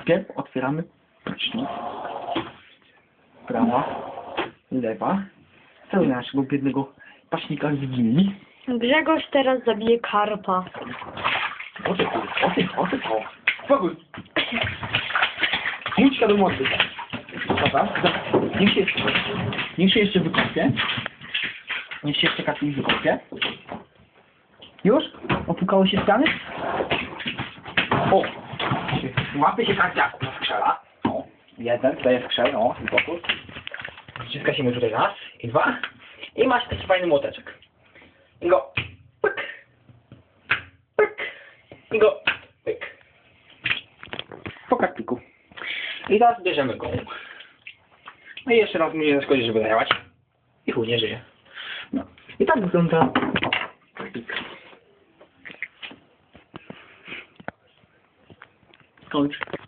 Wpierw otwieramy prysznic. Prawa, lewa. Cały naszego biednego paśnika zginni. Grzegorz teraz zabije karpa. O ty, o ty, o ty, o. Spokój. Łódźka do mocy. Dobra, niech się, niech się jeszcze wykopie. Niech się jeszcze Kacpi wykopie. Już? Opukały się ściany? O! Łapie się karciaku w skrzela. O, jeden, tutaj jest skrzel, o, z boku. Przyskasimy tutaj raz i dwa. I masz taki fajny młoteczek. I go pyk, pyk, i go pyk. Po kartliku. I teraz bierzemy go. No i jeszcze raz mi nie szkodzi, żeby zadziałać. I chuj, nie żyje. No. I tak wygląda coach